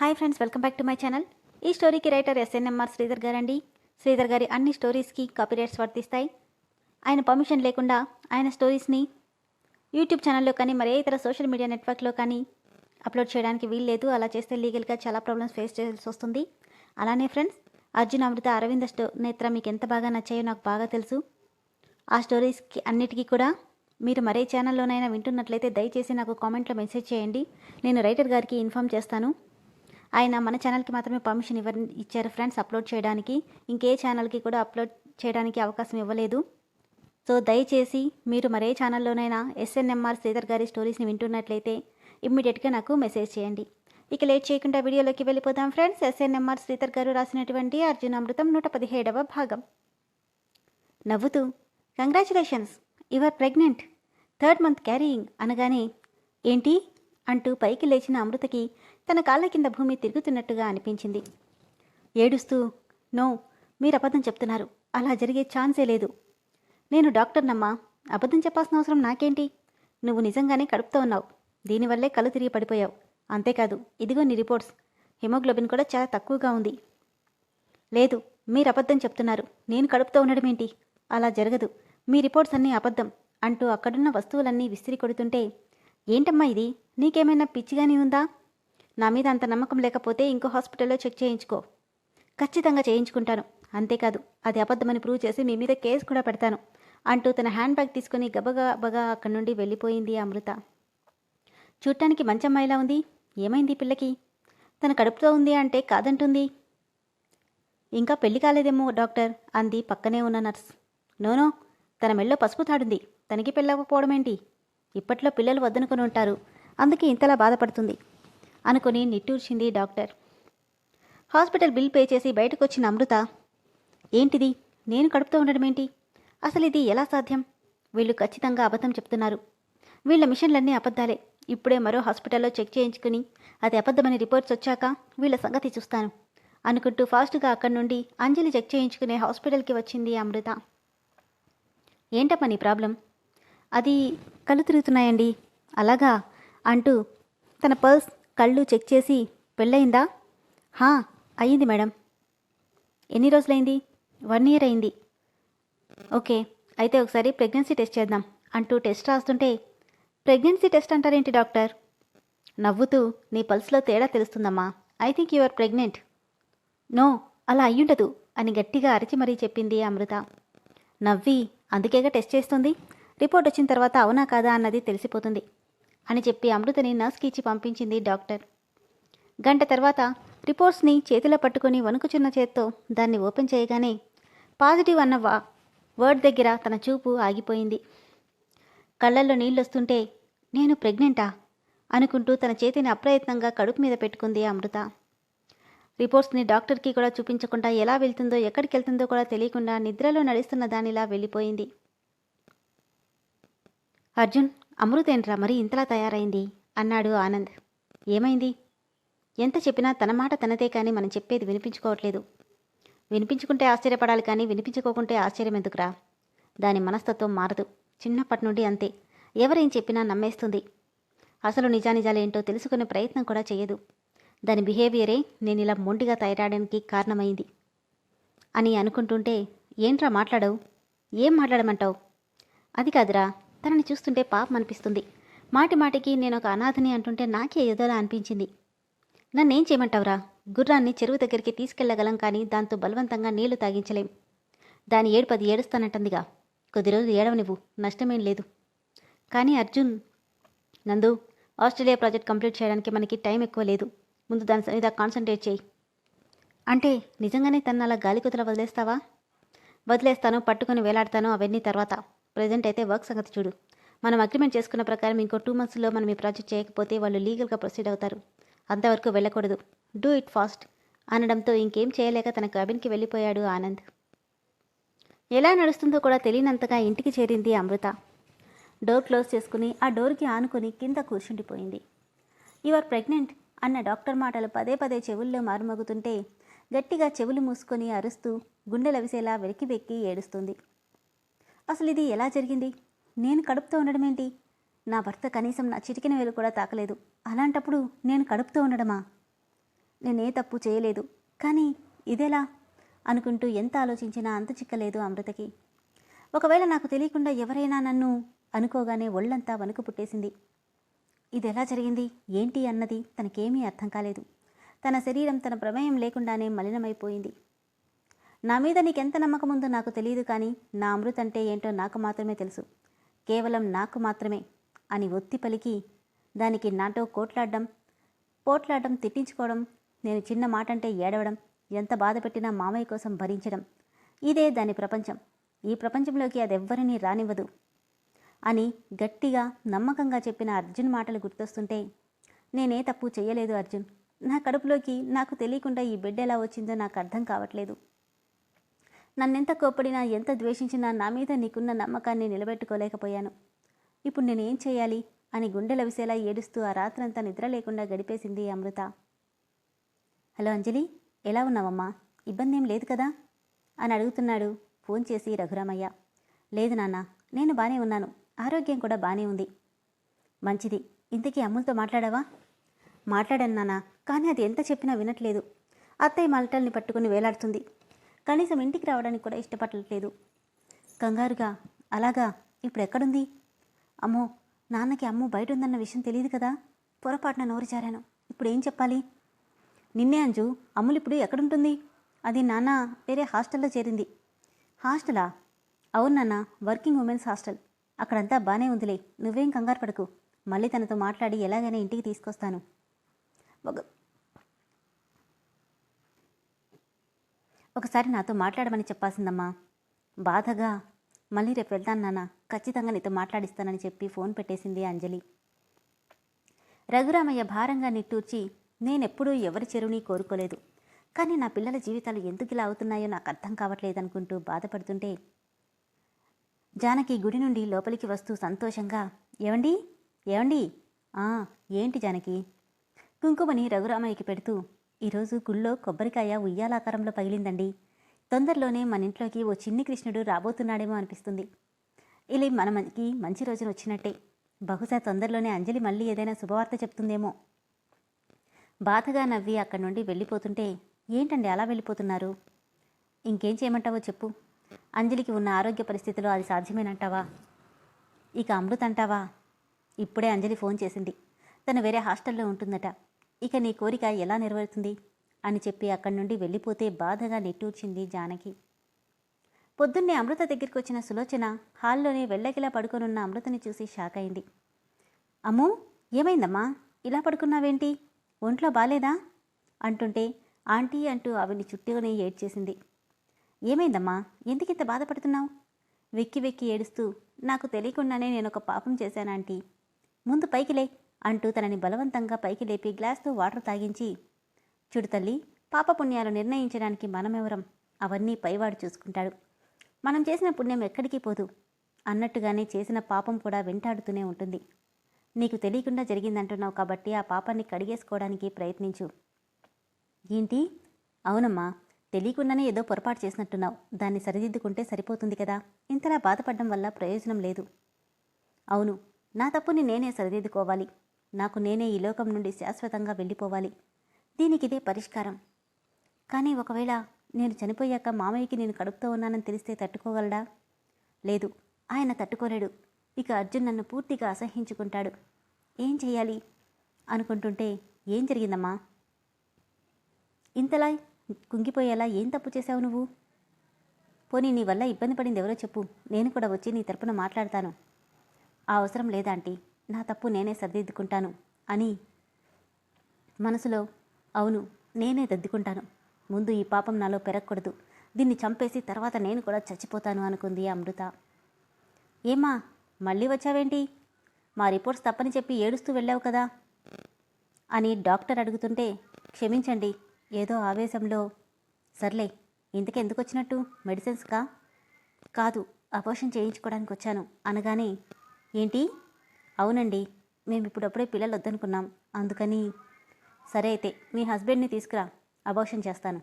Hi friends welcome back to my channel. ఈ స్టోరీకి writer SNMR Sridhar గారండి. శ్రీధర్ గారి అన్ని స్టోరీస్కి కాపీరైట్స్ వర్తిస్తాయి. ఆయన పర్మిషన్ లేకుండా ఆయన స్టోరీస్ని యూట్యూబ్ ఛానల్లో కానీ మరే ఇతర సోషల్ మీడియా నెట్వర్క్లో కానీ అప్లోడ్ చేయడానికి వీల్లేదు అలా చేస్తే లీగల్గా చాలా ప్రాబ్లమ్స్ ఫేస్ చేయాల్సి వస్తుంది. అలానే ఫ్రెండ్స్ అర్జున్ అమృత అరవింద స్టో నేత్ర మీకు ఎంత బాగా నచ్చాయో నాకు బాగా తెలుసు. ఆ స్టోరీస్కి అన్నిటికీ కూడా మీరు మరే ఛానల్లోనైనా వింటున్నట్లయితే దయచేసి నాకు కామెంట్లో మెసేజ్ చేయండి. నేను రైటర్ గారికి ఇన్ఫామ్ చేస్తాను. ఆయన మన ఛానల్కి మాత్రమే పర్మిషన్ ఇవ్వ ఇచ్చారు ఫ్రెండ్స్ అప్లోడ్ చేయడానికి. ఇంకే ఛానల్కి కూడా అప్లోడ్ చేయడానికి అవకాశం ఇవ్వలేదు. సో దయచేసి మీరు మరే ఛానల్లోనైనా ఎస్ఎన్ఎంఆర్ శ్రీధర్ గారి స్టోరీస్ని వింటున్నట్లయితే ఇమ్మీడియట్గా నాకు మెసేజ్ చేయండి. ఇక లేట్ చేయకుండా వీడియోలోకి వెళ్ళిపోదాం ఫ్రెండ్స్ ఎస్ఎన్ఎంఆర్ శ్రీధర్ గారు రాసినటువంటి అర్జున అమృతం నూట పదిహేడవ భాగం. నవ్వుతూ congratulations your pregnant third month carrying అనగానే ఏంటి? అంటూ పైకి లేచిన అమృతకి తన కాళ్ళ కింద భూమి తిరుగుతున్నట్టుగా అనిపించింది. ఏడుస్తూ నో మీరు అబద్ధం చెప్తున్నారు. అలా జరిగే ఛాన్సే లేదు. నేను డాక్టర్నమ్మా. అబద్ధం చెప్పాల్సిన అవసరం నాకేంటి? నువ్వు నిజంగానే కడుపుతో ఉన్నావు. దీనివల్లే కళ్ళు తిరిగి పడిపోయావు. అంతేకాదు ఇదిగో నీ రిపోర్ట్స్. హిమోగ్లోబిన్ కూడా చాలా తక్కువగా ఉంది. లేదు మీరు అబద్ధం చెప్తున్నారు. నేను కడుపుతో ఉండడం ఏంటి? అలా జరగదు. మీ రిపోర్ట్స్ అన్నీ అబద్ధం అంటూ అక్కడున్న వస్తువులన్నీ విసిరి కొడుతుంటే ఏంటమ్మా ఇది? నీకేమైనా పిచ్చిగానే ఉందా? నా మీద అంత నమ్మకం లేకపోతే ఇంకో హాస్పిటల్లో చెక్ చేయించుకో. ఖచ్చితంగా చేయించుకుంటాను. అంతేకాదు అది అబద్ధమని ప్రూవ్ చేసి మీ మీద కేసు కూడా పెడతాను. అంటూ తన హ్యాండ్ బ్యాగ్ తీసుకుని గబగబగా అక్కడి నుండి వెళ్ళిపోయింది అమృత. చూడటానికి మంచి అమ్మాయిలా ఉంది. ఏమైంది పిల్లకి? తన కడుపుతో ఉంది అంటే కాదంటుంది. ఇంకా పెళ్ళి కాలేదేమో డాక్టర్ అంది పక్కనే ఉన్న నర్స్. నోనో తన మెళ్ళో పసుపు తాడుంది. తనకి పెళ్ళకపోవడమేంటి ఇప్పట్లో పిల్లలు వద్దనుకొని ఉంటారు. అందుకే ఇంతలా బాధపడుతుంది. అనుకుని నిట్టూర్చింది డాక్టర్. హాస్పిటల్ బిల్ పే చేసి బయటకు వచ్చిన అమృత ఏంటిది? నేను కడుపుతో ఉండడం ఏంటి? అసలు ఇది ఎలా సాధ్యం? వీళ్ళు ఖచ్చితంగా అబద్ధం చెప్తున్నారు. వీళ్ళ మిషన్లన్నీ అబద్ధాలే. ఇప్పుడే మరో హాస్పిటల్లో చెక్ చేయించుకుని అది అబద్ధమని రిపోర్ట్స్ వచ్చాక వీళ్ళ సంగతి చూస్తాను అనుకుంటూ ఫాస్ట్గా అక్కడి నుండి అంజలి చెక్ చేయించుకునే హాస్పిటల్కి వచ్చింది అమృత. ఏంటమ్మా నీ ప్రాబ్లం? అది కళ్ళు తిరుగుతున్నాయండి. అలాగా? అంటూ తన పర్స్ కళ్ళు చెక్ చేసి పెళ్ళయిందా? హా అయ్యింది మేడం. ఎన్ని రోజులైంది? వన్ ఇయర్ అయింది. ఓకే అయితే ఒకసారి ప్రెగ్నెన్సీ టెస్ట్ చేద్దాం అంటూ టెస్ట్ రాస్తుంటే ప్రెగ్నెన్సీ టెస్ట్ అంటారేంటి డాక్టర్? నవ్వుతూ నీ పల్స్లో తేడా తెలుస్తుందమ్మా. I think you are pregnant. No అలా అయ్యుండదు అని గట్టిగా అరిచి మరీ చెప్పింది అమృత. నవ్వి అందుకేగా టెస్ట్ చేస్తుంది? రిపోర్ట్ వచ్చిన తర్వాత అవునా కాదా? అన్నది తెలిసిపోతుంది. అని చెప్పి అమృతని నర్స్కి ఇచ్చి పంపించింది డాక్టర్. గంట తర్వాత రిపోర్ట్స్ని చేతిలో పట్టుకొని వణుకుచున్న చేత్తో దాన్ని ఓపెన్ చేయగానే పాజిటివ్ అన్న వా వర్డ్ దగ్గర తన చూపు ఆగిపోయింది. కళ్ళల్లో నీళ్ళొస్తుంటే నేను ప్రెగ్నెంటా? అనుకుంటూ తన చేతిని అప్రయత్నంగా కడుపు మీద పెట్టుకుంది అమృత. రిపోర్ట్స్ని డాక్టర్కి కూడా చూపించకుండా ఎలా వెళ్తుందో ఎక్కడికి వెళ్తుందో కూడా తెలియకుండా నిద్రలో నడుస్తున్న దానిలా వెళ్ళిపోయింది. అర్జున్ అమృతేంట్రా మరి ఇంతలా తయారైంది? అన్నాడు ఆనంద్. ఏమైంది? ఎంత చెప్పినా తన మాట తనదే కానీ మనం చెప్పేది వినిపించుకోవట్లేదు. వినిపించుకుంటే ఆశ్చర్యపడాలి కానీ వినిపించుకోకుంటే ఆశ్చర్యం ఎందుకురా? దాని మనస్తత్వం మారదు. చిన్నప్పటి నుండి అంతే. ఎవరేం చెప్పినా నమ్మేస్తుంది. అసలు నిజానిజాలేంటో తెలుసుకునే ప్రయత్నం కూడా చేయదు. దాని బిహేవియరే నేను ఇలా మొండిగా తయారడానికి కారణమైంది అని అనుకుంటుంటే ఏంట్రా మాట్లాడవు? ఏం మాట్లాడమంటావు? అది కాదురా. తనని చూస్తుంటే పాపం అనిపిస్తుంది. మాటి మాటికి నేను ఒక అనాథని అంటుంటే నాకే ఏదోలా అనిపించింది. నన్నేం చేయమంటావురా? గుర్రాన్ని చెరువు దగ్గరికి తీసుకెళ్ళగలం కానీ దాంతో బలవంతంగా నీళ్ళు తాగించలేం. దాని ఏడుపది అది ఏడుస్తానంటుందిగా. కొద్ది రోజులు ఏడవనివ్వు. నష్టమేం లేదు. కానీ అర్జున్ నందు ఆస్ట్రేలియా ప్రాజెక్ట్ కంప్లీట్ చేయడానికి మనకి టైం ఎక్కువ లేదు. ముందు దాని మీద కాన్సన్ట్రేట్ చేయి. అంటే నిజంగానే తను అలా గాలి వదిలేస్తావా? వదిలేస్తాను పట్టుకొని వేలాడతాను అవన్నీ తర్వాత. ప్రజెంట్ అయితే వర్క్ సంగతి చూడు. మనం అగ్రిమెంట్ చేసుకున్న ప్రకారం ఇంకో టూ మంత్స్లో మనం ఈ ప్రాజెక్ట్ చేయకపోతే వాళ్ళు లీగల్గా ప్రొసీడ్ అవుతారు. అంతవరకు వెళ్ళకూడదు. డూ ఇట్ ఫాస్ట్ అనడంతో ఇంకేం చేయలేక తన క్యాబిన్కి వెళ్ళిపోయాడు ఆనంద్. ఎలా నడుస్తుందో కూడా తెలియనంతగా ఇంటికి చేరింది అమృత. డోర్ క్లోజ్ చేసుకుని ఆ డోర్కి ఆనుకుని కింద కూర్చుండిపోయింది. యు ఆర్ ప్రెగ్నెంట్ అన్న డాక్టర్ మాటలు పదే పదే చెవుల్లో మారుమోగుతుంటే గట్టిగా చెవులు మూసుకొని అరుస్తూ గుండెలవిసేలా వెలికి వెక్కి ఏడుస్తుంది. అసలు ఇది ఎలా జరిగింది? నేను కడుపుతో ఉండడమేంటి నా భర్త కనీసం నా చిటికిన వేలు కూడా తాకలేదు. అలాంటప్పుడు నేను కడుపుతో ఉండడమా? నేనే తప్పు చేయలేదు. కానీ ఇదెలా? అనుకుంటూ ఎంత ఆలోచించినా అంత చిక్కలేదు అమృతకి. ఒకవేళ నాకు తెలియకుండా ఎవరైనా నన్ను అనుకోగానే ఒళ్ళంతా వణుకు పుట్టేసింది. ఇది ఎలా జరిగింది? ఏంటి అన్నది తనకేమీ అర్థం కాలేదు. తన శరీరం తన ప్రమేయం లేకుండానే మలినమైపోయింది. నా మీద నీకెంత నమ్మకం ఉందో నాకు తెలియదు కానీ నా అమృత అంటే ఏంటో నాకు మాత్రమే తెలుసు. కేవలం నాకు మాత్రమే అని ఒత్తి పలికి దానికి నాతో కోట్లాడడం పోట్లాడడం తిట్టించుకోవడం నేను చిన్న మాట అంటే ఏడవడం ఎంత బాధ పెట్టినా మామయ్య కోసం భరించడం. ఇదే దాని ప్రపంచం. ఈ ప్రపంచంలోకి అది ఎవ్వరినీ రానివ్వదు అని గట్టిగా నమ్మకంగా చెప్పిన అర్జున్ మాటలు గుర్తొస్తుంటే నేనే తప్పు చేయలేదు అర్జున్. నా కడుపులోకి నాకు తెలియకుండా ఈ బిడ్డ ఎలా వచ్చిందో నాకు అర్థం కావట్లేదు. నన్నెంత కోపడినా ఎంత ద్వేషించినా నా మీద నీకున్న నమ్మకాన్ని నిలబెట్టుకోలేకపోయాను. ఇప్పుడు నేనేం చేయాలి? అని గుండెల విసేలా ఏడుస్తూ ఆ రాత్రంతా నిద్ర లేకుండా గడిపేసింది అమృత. హలో అంజలి ఎలా ఉన్నావమ్మా? ఇబ్బంది ఏం లేదు కదా? అని అడుగుతున్నాడు ఫోన్ చేసి రఘురామయ్య. లేదు నాన్న నేను బాగానే ఉన్నాను. ఆరోగ్యం కూడా బాగానే ఉంది. మంచిది. ఇంతకీ అమ్ములతో మాట్లాడావా? మాట్లాడాను నాన్న కానీ అది ఎంత చెప్పినా వినట్లేదు. అత్తయ్య మలటల్ని పట్టుకుని వేలాడుతుంది. కనీసం ఇంటికి రావడానికి కూడా ఇష్టపడట్లేదు. కంగారుగా అలాగా? ఇప్పుడు ఎక్కడుంది? అమ్మో నాన్నకి అమ్ము బయట ఉందన్న విషయం తెలియదు కదా. పొరపాటున నోరు జారాను. ఇప్పుడు ఏం చెప్పాలి? నిన్నే అంజు అమ్ములు ఇప్పుడు ఎక్కడుంటుంది? అది నాన్న వేరే హాస్టల్లో చేరింది. హాస్టలా? అవును నాన్న వర్కింగ్ ఉమెన్స్ హాస్టల్. అక్కడంతా బాగానే ఉందిలే. నువ్వేం కంగారు పడకు. మళ్ళీ తనతో మాట్లాడి ఎలాగైనా ఇంటికి తీసుకొస్తాను. ఒక ఒకసారి నాతో మాట్లాడమని చెప్పాల్సిందమ్మా. బాధగా మళ్ళీ రేపు వెళ్తాను నాన్న. ఖచ్చితంగా నీతో మాట్లాడిస్తానని చెప్పి ఫోన్ పెట్టేసింది అంజలి. రఘురామయ్య భారంగా నిట్టూర్చి నేనెప్పుడూ ఎవరి చెరువుని కోరుకోలేదు. కానీ నా పిల్లల జీవితాలు ఎందుకు ఇలా అవుతున్నాయో నాకు అర్థం కావట్లేదనుకుంటూ బాధపడుతుంటే జానకి గుడి నుండి లోపలికి వస్తూ సంతోషంగా ఏవండి? ఏవండి? ఏంటి జానకి? కుంకుమని రఘురామయ్యకి పెడుతూ ఈరోజు గుళ్ళో కొబ్బరికాయ ఉయ్యాలాకారంలో పగిలిందండి. తొందరలోనే మన ఇంట్లోకి ఓ చిన్ని కృష్ణుడు రాబోతున్నాడేమో అనిపిస్తుంది. ఇలా మనకి మంచి రోజున వచ్చినట్టే. బహుశా తొందరలోనే అంజలి మళ్ళీ ఏదైనా శుభవార్త చెప్తుందేమో. బాధగా నవ్వి అక్కడి నుండి వెళ్ళిపోతుంటే ఏంటండి అలా వెళ్ళిపోతున్నారు? ఇంకేం చేయమంటావో చెప్పు. అంజలికి ఉన్న ఆరోగ్య పరిస్థితిలో అది సాధ్యమేనంటావా? ఇక అమృత్ అంటావా? ఇప్పుడే అంజలి ఫోన్ చేసింది. తను వేరే హాస్టల్లో ఉంటుందట. ఇక నీ కోరిక ఎలా నెరవేరుతుంది? అని చెప్పి అక్కడి నుండి వెళ్ళిపోతే బాధగా నిట్టూర్చింది జానకి. పొద్దున్నే అమృత దగ్గరికి వచ్చిన సులోచన హాల్లోనే వెళ్ళకిలా పడుకొనున్న అమృతని చూసి షాక్ అయింది. అమ్మో ఏమైందమ్మా? ఇలా పడుకున్నావేంటి? ఒంట్లో బాలేదా? అంటుంటే ఆంటీ అంటూ ఆవిడ్ని చుట్టూనే ఏడ్చేసింది. ఏమైందమ్మా? ఎందుకింత బాధపడుతున్నావు? వెక్కి వెక్కి ఏడుస్తూ నాకు తెలియకుండానే నేను ఒక పాపం చేశాను ఆంటీ. ముందు పైకి లే. అంటూ తనని బలవంతంగా పైకి లేపి గ్లాస్తో వాటర్ తాగించి చూడు తల్లి పాప పుణ్యాలు నిర్ణయించడానికి మనమెవరం? అవన్నీ పైవాడు చూసుకుంటాడు. మనం చేసిన పుణ్యం ఎక్కడికి పోదు. అన్నట్టుగానే చేసిన పాపం కూడా వెంటాడుతూనే ఉంటుంది. నీకు తెలియకుండా జరిగిందంటున్నావు కాబట్టి ఆ పాపాన్ని కడిగేసుకోవడానికి ప్రయత్నించు. ఏంటి? అవునమ్మా తెలియకుండానే ఏదో పొరపాటు చేసినట్టున్నావు. దాన్ని సరిదిద్దుకుంటే సరిపోతుంది కదా. ఇంతలా బాధపడడం వల్ల ప్రయోజనం లేదు. అవును నా తప్పుని నేనే సరిదిద్దుకోవాలి. నాకు నేనే ఈ లోకం నుండి శాశ్వతంగా వెళ్ళిపోవాలి. దీనికి ఇదే పరిష్కారం. కానీ ఒకవేళ నేను చనిపోయాక మామయ్యకి నేను కడుపుతో ఉన్నానని తెలిస్తే తట్టుకోగలడా? లేదు. ఆయన తట్టుకోలేడు. ఇక అర్జున్ నన్ను పూర్తిగా అసహించుకుంటాడు ఏం చేయాలి? అనుకుంటుంటే ఏం జరిగిందమ్మా? ఇంతలా కుంగిపోయేలా ఏం తప్పు చేశావు నువ్వు? పోనీ నీ వల్ల ఇబ్బంది పడింది ఎవరో చెప్పు. నేను కూడా వచ్చి నీ తరపున మాట్లాడతాను. ఆ అవసరం లేదాంటీ నా తప్పు నేనే సర్దిద్దుకుంటాను అని మనసులో అవును నేనే దద్దుకుంటాను. ముందు ఈ పాపం నాలో పెరగకూడదు. దీన్ని చంపేసి తర్వాత నేను కూడా చచ్చిపోతాను అనుకుంది అమృత. ఏమా మళ్ళీ వచ్చావేంటి? మా రిపోర్ట్స్ తప్పని చెప్పి ఏడుస్తూ వెళ్ళావు కదా? అని డాక్టర్ అడుగుతుంటే క్షమించండి ఏదో ఆవేశంలో సర్లే ఇంతకెందుకు వచ్చినట్టు మెడిసిన్స్కా? కాదు అపోషన్ చేయించుకోవడానికి వచ్చాను అనగానే ఏంటి? అవునండి మేము ఇప్పుడప్పుడే పిల్లలు వద్దనుకున్నాం అందుకని సరే అయితే మీ హస్బెండ్ని తీసుకురా అబోషన్ చేస్తాను.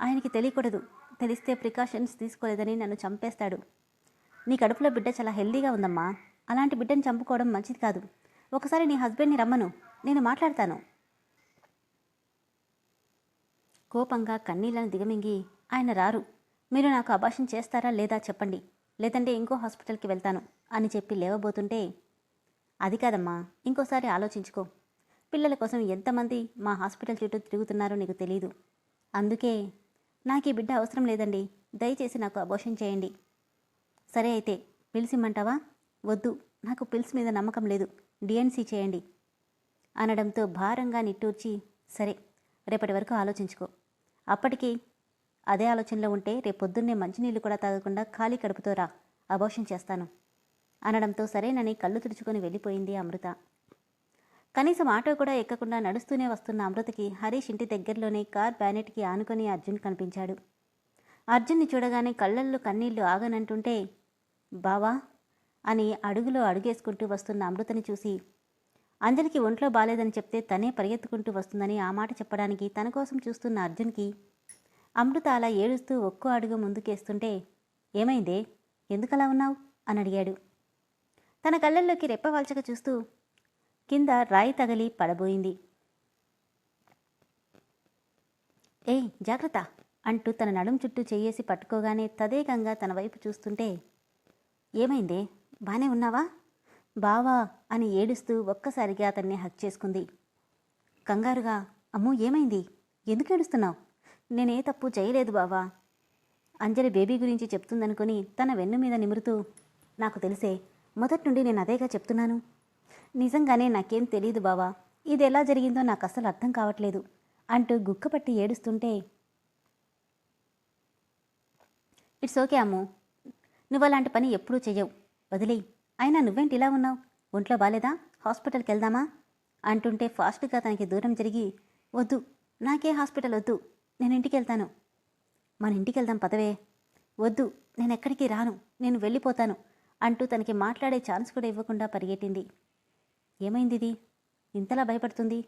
ఆయనకి తెలియకూడదు తెలిస్తే ప్రికాషన్స్ తీసుకోలేదని నన్ను చంపేస్తాడు. నీ కడుపులో బిడ్డ చాలా హెల్దీగా ఉందమ్మా. అలాంటి బిడ్డని చంపుకోవడం మంచిది కాదు. ఒకసారి నీ హస్బెండ్ని రమ్మను నేను మాట్లాడతాను. కోపంగా కన్నీళ్ళను దిగమింగి ఆయన రారు. మీరు నాకు అభాషణ చేస్తారా లేదా చెప్పండి. లేదంటే ఇంకో హాస్పిటల్కి వెళ్తాను అని చెప్పి లేవబోతుంటే అది కాదమ్మా. ఇంకోసారి ఆలోచించుకో. పిల్లల కోసం ఎంతమంది మా హాస్పిటల్ చుట్టూ తిరుగుతున్నారో నీకు తెలీదు. అందుకే నాకు ఈ బిడ్డ అవసరం లేదండి. దయచేసి నాకు అబోషన్ చేయండి. సరే అయితే పిల్స్ ఇమ్మంటావా? వద్దు. నాకు పిల్స్ మీద నమ్మకం లేదు. డిఎన్సీ చేయండి. అనడంతో భారంగా నిట్టూర్చి సరే రేపటి వరకు ఆలోచించుకో. అప్పటికి అదే ఆలోచనలో ఉంటే రేపొద్దున్నే మంచినీళ్ళు కూడా తాగకుండా ఖాళీ కడుపుతో రా. అబోషన్ చేస్తాను. అనడంతో సరేనని కళ్ళు తుడుచుకొని వెళ్ళిపోయింది అమృత. కనీసం ఆటో కూడా ఎక్కకుండా నడుస్తూనే వస్తున్న అమృతకి హరీష్ ఇంటి దగ్గరలోనే కార్ బ్యానెట్కి ఆనుకొని అర్జున్ కనిపించాడు. అర్జున్ని చూడగానే కళ్ళల్లో కన్నీళ్ళు ఆగనంటుంటే బావా అని అడుగులో అడుగేసుకుంటూ వస్తున్న అమృతని చూసి అంజలికి ఒంట్లో బాలేదని చెప్తే తనే పరిగెత్తుకుంటూ వస్తుందని ఆ మాట చెప్పడానికి తన కోసం చూస్తున్న అర్జున్కి అమృత అలా ఏడుస్తూ ఒక్కో అడుగు ముందుకేస్తుంటే ఏమైందే? ఎందుకలా ఉన్నావు? అని అడిగాడు. తన కళ్ళల్లోకి రెప్పవాల్చక చూస్తూ కింద రాయి తగిలి పడబోయింది. ఏయ్ జాగ్రత్త అంటూ తన నడుం చుట్టూ చేయేసి పట్టుకోగానే తదేకంగా తన వైపు చూస్తుంటే ఏమైందే? బానే ఉన్నావా? బావా అని ఏడుస్తూ ఒక్కసారిగా అతన్ని హక్ చేసుకుంది. కంగారుగా అమ్మో ఏమైంది? ఎందుకు ఏడుస్తున్నావు? నేనే తప్పు చేయలేదు బావా. అంజలి బేబీ గురించి చెప్తుందనుకొని తన వెన్ను మీద నిమురుతూ నాకు తెలిసే మొదటి నుండి నేను అదేగా చెప్తున్నాను. నిజంగానే నాకేం తెలియదు బావా. ఇది ఎలా జరిగిందో నాకు అసలు అర్థం కావట్లేదు. అంటూ గుక్కపట్టి ఏడుస్తుంటే ఇట్స్ ఓకే అమ్ము. నువ్వు అలాంటి పని ఎప్పుడూ చెయ్యవు. వదిలేయి. అయినా నువ్వేంటి ఇలా ఉన్నావు? ఒంట్లో బాలేదా? హాస్పిటల్కి వెళ్దామా? అంటుంటే ఫాస్ట్గా తనకి దూరం జరిగి వద్దు. నాకే హాస్పిటల్ వద్దు. నేను ఇంటికి వెళ్తాను. మన ఇంటికి వెళ్దాం పదవే. వద్దు. నేను ఎక్కడికి రాను. నేను వెళ్ళిపోతాను. అంటూ తనకి మాట్లాడే ఛాన్స్ కూడా ఇవ్వకుండా పరిగెట్టింది. ఏమైందిది? ఇంతలా భయపడుతుంది?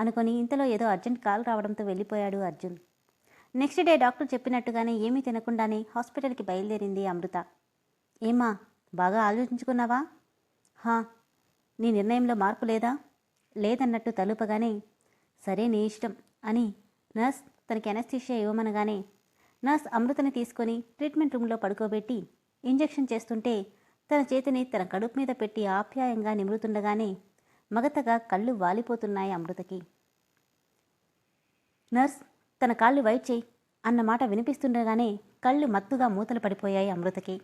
అనుకొని ఇంతలో ఏదో అర్జెంట్ కాల్ రావడంతో వెళ్ళిపోయాడు అర్జున్. నెక్స్ట్ డే డాక్టర్ చెప్పినట్టుగానే ఏమీ తినకుండానే హాస్పిటల్కి బయలుదేరింది అమృత. ఏమ్మా బాగా ఆలోచించుకున్నావా? హా నీ నిర్ణయంలో మార్పు లేదా? లేదన్నట్టు తలుపగానే సరే నీ ఇష్టం అని నర్స్ తనకి ఎనస్థీషియా ఇవ్వమనగానే నర్స్ అమృతని తీసుకొని ట్రీట్మెంట్ రూమ్లో పడుకోబెట్టి ఇంజెక్షన్ చేస్తుంటే తన చేతిని తన కడుపు మీద పెట్టి ఆప్యాయంగా నిమురుతుండగానే మగతగా కళ్ళు వాలిపోతున్నాయి అమృతకి. నర్స్ తన కాళ్ళు వైట్ చేయి అన్న మాట వినిపిస్తుండగానే కళ్ళు మత్తుగా మూతలు పడిపోయాయి అమృతకి.